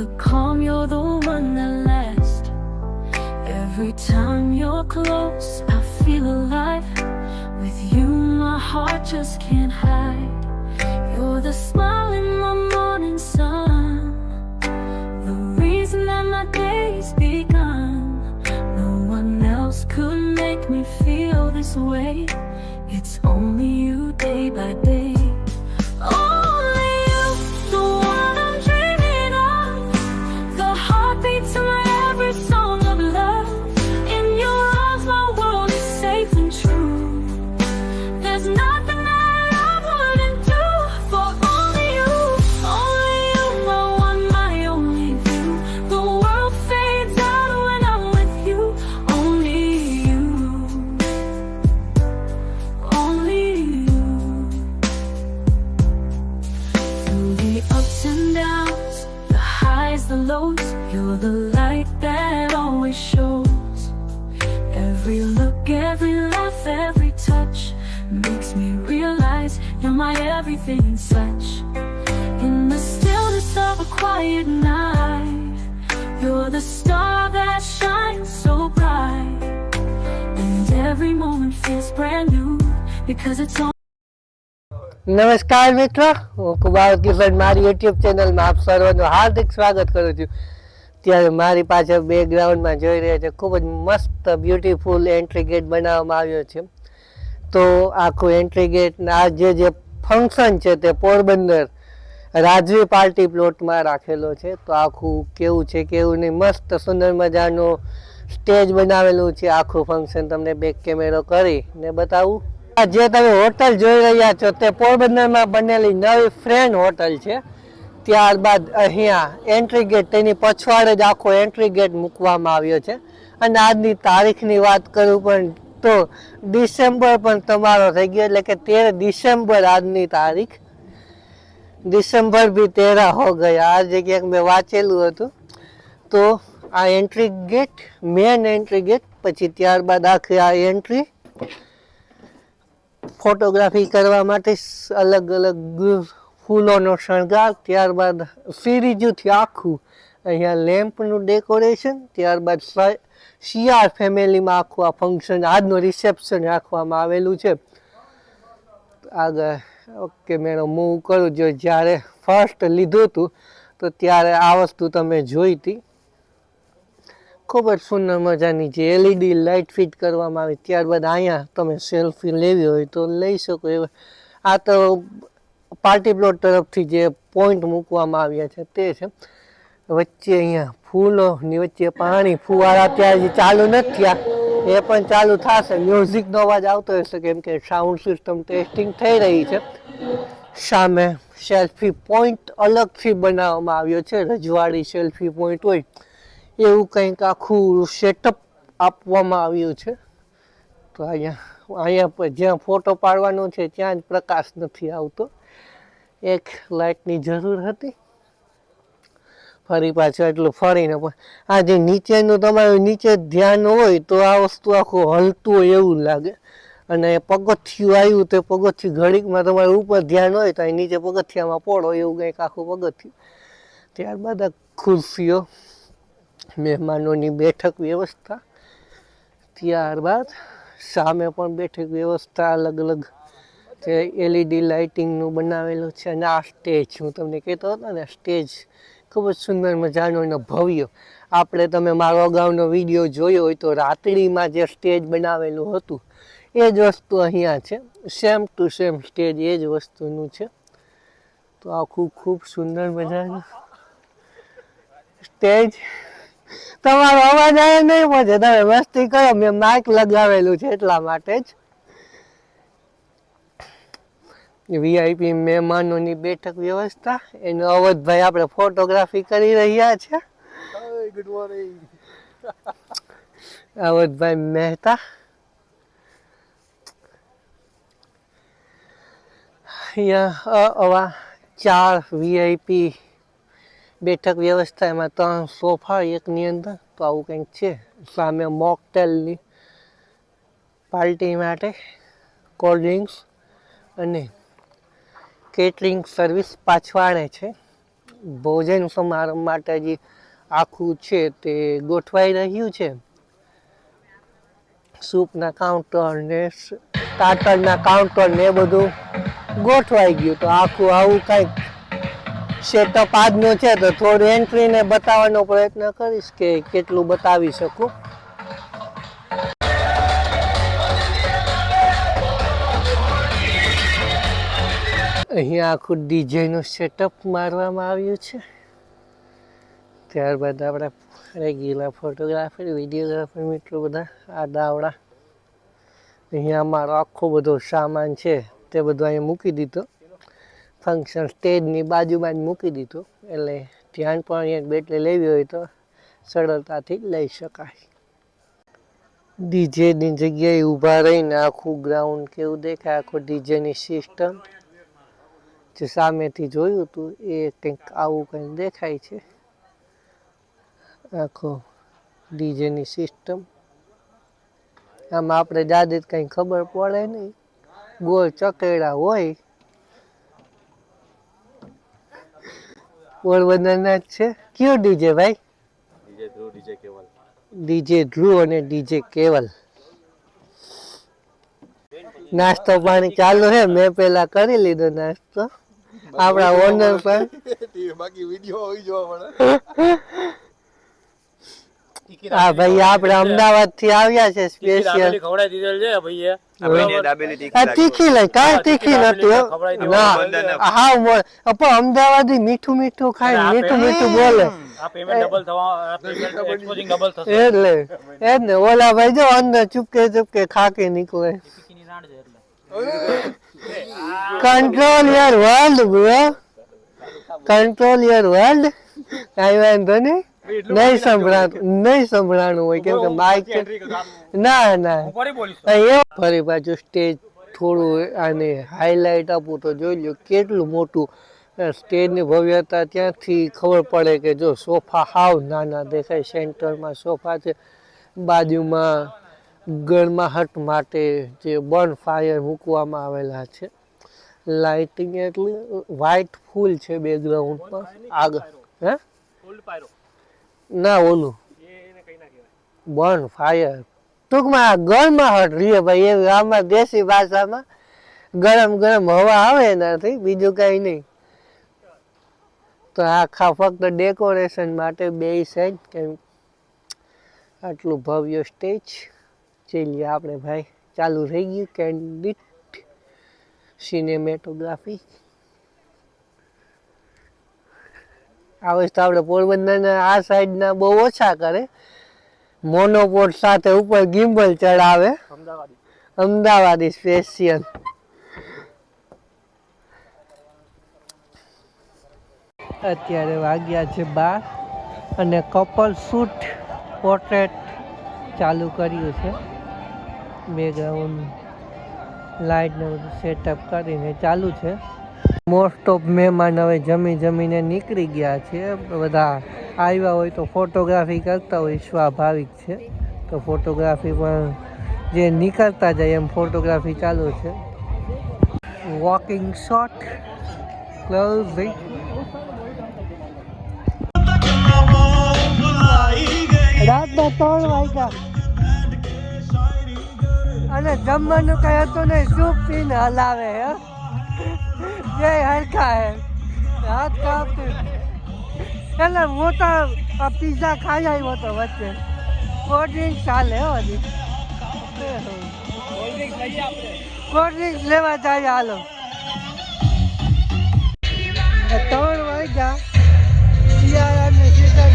the calm, you're the one that lasts. Every time you're close, I feel alive. With you, my heart just can't hide. You're the smile in my morning sun, the reason that my day's begun. No one else could make me feel this way. It's only you day by day. Everything and such. In the stillness of a quiet night, you're the star that shines so bright. And every moment feels brand new because it's all. નમસ્કાર મિત્રો હું કુમાર કિશન મારી YouTube ચેનલમાં આપ સર્વનું હાર્દિક સ્વાગત કરું છું ત્યારે મારી પાછળ બેકગ્રાઉન્ડમાં જોઈ રહ્યા છે ખૂબ જ મસ્ત બ્યુટીફુલ એન્ટ્રી ગેટ બનાવવામાં આવ્યો છે તો આખું એન્ટ્રી ગેટ આ જે જે ફંક્શન છે તે પોરબંદર રાજવી પાર્ટી પ્લોટમાં રાખેલો છે. તો આખું કેવું છે કેવું નહીં, મસ્ત સુંદર મજાનું સ્ટેજ બનાવેલું છે આખું ફંક્શન તમને બેક કેમેરો કરી ને બતાવું. જે તમે હોટલ જોઈ રહ્યા છો તે પોરબંદરમાં બનેલી નવી ફ્રેન્ડ હોટલ છે. ત્યારબાદ અહીંયા એન્ટ્રી ગેટ તેની પછવાડે જ આખો એન્ટ્રી ગેટ મૂકવામાં આવ્યો છે. અને આજની તારીખની વાત કરું પણ તો ડિસેમ્બર પણ તમારો થઈ ગયો એટલે કે તેર ડિસેમ્બર આજની તારીખ. ડિસેમ્બર બી તેરા હો ગયા. આ જગ્યાએ મેં વાંચેલું હતું. તો આ entry gate main entry gate પછી ત્યારબાદ આખી આ એન્ટ્રી ફોટોગ્રાફી કરવા માટે અલગ અલગ ફૂલોનો શણગાર, ત્યારબાદ સિરીજુથી આખું અહીંયા લેમ્પનું ડેકોરેશન ત્યારબાદ શિયાળ ફેમિલીમાં આખું આ ફંક્શન આજનું રિસેપ્શન રાખવામાં આવેલું છે. આગળ ઓકે મેં મૂવ કરું, જો જ્યારે ફર્સ્ટ લીધું હતું, તો ત્યારે આ વસ્તુ તમે જોઈ હતી. ખૂબ જ સુંદર મજાની જે એલઈડી લાઇટ ફિટ કરવામાં આવી, ત્યારબાદ અહીંયા તમે સેલ્ફી લેવી હોય તો લઈ શકો એ આ તો પાર્ટી પ્લોટ તરફથી જે પોઈન્ટ મૂકવામાં આવ્યા છે તે છે. વચ્ચે અહીંયા ફૂલોની વચ્ચે પાણી, ફુવારા ત્યાં ચાલુ નથી થયા. એ પણ ચાલુ થશે. મ્યુઝિકનો અવાજ આવતો હશે કેમ કે સાઉન્ડ સિસ્ટમ ટેસ્ટિંગ થઈ રહી છે. સામે સેલ્ફી પોઈન્ટ અલગથી બનાવવામાં આવ્યો છે. રજવાડી સેલ્ફી પોઈન્ટ હોય. એવું કંઈક આખું સેટઅપ આપવામાં આવ્યું છે. તો અહીંયા અહીંયા જ્યાં ફોટો પાડવાનો છે, ત્યાં જ પ્રકાશ નથી આવતો. એક લાઇટની જરૂર હતી. ફરી પાછું એટલું ફરીને પણ આ જે નીચેનું તમારું નીચે ધ્યાન હોય તો આ વસ્તુ આખું હલતું હોય એવું લાગે. અને પગથિયું આવ્યું તે પગથિયું ઘડીકમાં તમારું ઉપર ધ્યાન હોય તો અહીં નીચે પગથિયામાં પડો એવું કંઈક આખું પગથિયું. ત્યારબાદ આ ખુરશીઓ, મહેમાનોની બેઠક વ્યવસ્થા, ત્યારબાદ સામે પણ બેઠક વ્યવસ્થા અલગ અલગ જે એલઈડી લાઇટિંગનું બનાવેલું છે અને આ સ્ટેજ હું તમને કહેતો હતો ને સ્ટેજ ખૂબ જ સુંદર મજાનો અને ભવ્ય. આપણે તમે મારો અગાઉનો વીડિયો જોયો હોય તો રાત્રિમાં જે સ્ટેજ બનાવેલું હતું, એ જ વસ્તુ અહીંયા છે. સેમ ટુ સેમ સ્ટેજ એ જ વસ્તુનું છે. તો આખું ખૂબ સુંદર મજાનું. સ્ટેજ. તમારો અવાજ આવે નહીં પહોંચે તમે મસ્તી કરો, મેં માઇક લગાવેલું છે એટલા માટે જ. વીઆઈપી મહેમાનોની બેઠક વ્યવસ્થા. એનો અવધભાઈ આપણે ફોટોગ્રાફી કરી રહ્યા છે. Good morning અવધભાઈ Mehta. અહીંયા અવા ચાર વીઆઈપી બેઠક વ્યવસ્થા એમાં ત્રણ સોફા એકની અંદર. તો આવું કંઈક છે. સામે મોકટેલની પાર્ટી માટે કોલ્ડ ડ્રિંક્સ અને કેટરિંગ સર્વિસ પાછવાડે છે. ભોજન સમારંભ માટે જે આખું છે તે ગોઠવાઈ રહ્યું છે. સૂપના કાઉન્ટર ને સ્ટાર્ટરના કાઉન્ટર ને બધું ગોઠવાઈ ગયું. તો આખું આવું કંઈક સેટઅપ આજનો છે તો થોડું એન્ટ્રીને બતાવવાનો પ્રયત્ન કરીશ કે કેટલું બતાવી શકું. અહીંયા આખું ડીજેનું સેટઅપ મારવામાં આવ્યું છે. ત્યારબાદ આપણા રેગ્યુલર ફોટોગ્રાફર વિડીયોગ્રાફર મિત્રો બધા, આ દાવડા. અહીંયા અમારો આખો બધો સામાન છે તે બધો અહીંયા મૂકી દીધો. ફંક્શન સ્ટેજની બાજુમાં જ મૂકી દીધો. એટલે ધ્યાન પણ અહીંયા બેટરી લેવી હોય તો સરળતાથી લઈ શકાય. ડીજેની જગ્યાએ ઊભા રહીને આખું ગ્રાઉન્ડ કેવું દેખાય? આખું ડીજેની સિસ્ટમ જે સામેથી જોયું હતું એ કંઈક આવું કંઈક દેખાય છે? આખો ડીજેની સિસ્ટમ. આમાં આપણે જાદે કંઈ ખબર પડે નહીં. ગોળ ચકેડા હોય. પોરબંદરના જ છે. કયો ડીજે ભાઈ? ડીજે ધ્રુવ ડીજે ધ્રુવ અને ડીજે કેવલ. નાસ્તો પાણી ચાલુ છે મેં પેલા કરી લીધો નાસ્તો. આપણા ઓનર પણ બાકી વિડિયો હોય જોવા મળે. હા ભાઈ આપણે અમદાવાદથી આવ્યા છે સ્પેશિયલ ખવડાવી દીધેલ છે ભાઈએ. તીખી લઈ કાંઈ તીખી નથી હા. પણ અમદાવાદી મીઠું મીઠું ખાય મીઠું મીઠું બોલે. એટલે એ જ ને ઓલા ભાઈ જો અંદર ચૂપકે ચૂપકે ખાકે નીકળે. Control your world bro control your world કઈ વાંધો નહીં. નહીં સંભળાતું નહીં સંભળાનું હોય કેમ કે માઇક ના ના. એ ફરી પાછું સ્ટેજ થોડું આને હાઇલાઇટ આપું તો જોઈ લો કેટલું મોટું સ્ટેજની ભવ્યતા ત્યાંથી ખબર પડે કે જો સોફા હાવ નાના દેખાય સેન્ટરમાં સોફા છે બાજુમાં ગરમાહટ માટે જે બર્ન ફાયર મૂકવામાં આવેલા છે. લાઇટિંગ એટલી વ્હાઇટ ફૂલ છે બેકગ્રાઉન્ડમાં આગળ હે? ના ઓલું. એ બર્ન ફાયર ટૂંકમાં ગરમાહટ રીએ ભાઈ એવી આમાં દેશી ભાષામાં ગરમ ગરમ હવા આવે એનાથી બીજું કાંઈ નહીં. તો આખા ફક્ત ડેકોરેશન માટે બે સાઈડ કેમ? આટલું ભવ્ય સ્ટેજ ચલીએ. આપણે ભાઈ ચાલુ થઈ ગયું કેન્ડિટ સિનેમેટોગ્રાફી આવે તો આપણે પોરબંદરના આ સાઈડના બહુ ઓછા કરે. મોનોપોડ સાથે ઉપર ગિમ્બલ ચડાવે. અમદાવાદી. અમદાવાદી સ્પેશિયલ અત્યારે વાગ્યા છે બાર અને કપલ શૂટ પોર્ટ્રેટ ચાલુ કર્યું છે. બેકગ્રાઉન્ડ લાઇટને બધું સેટઅપ કરીને ચાલુ છે. મોસ્ટ ઓફ મહેમાન હવે જમી જમીને નીકળી ગયા છે. બધા આવ્યા હોય તો ફોટોગ્રાફી કરતા હોય, સ્વાભાવિક છે. તો ફોટોગ્રાફી પણ જે નીકળતા જાય એમ ફોટોગ્રાફી ચાલુ છે. વોકિંગ શોટ ક્લોઝિંગ રાતના ત્રણ વાગ્યા. અને જમવાનું કઈ હતું નહીં સૂપ પીને હલાવે હે. જય હરખા હે. હાથ કાપતું એટલે હું તો પીઝા ખાઈ આવ્યો તો વચ્ચે. કોલ્ડ ડ્રિંક ચાલે હો હજી. કોલ્ડ ડ્રિંક લેવા જાય હાલો. ત્રણ વાગ્યા શિયાળાની સીઝન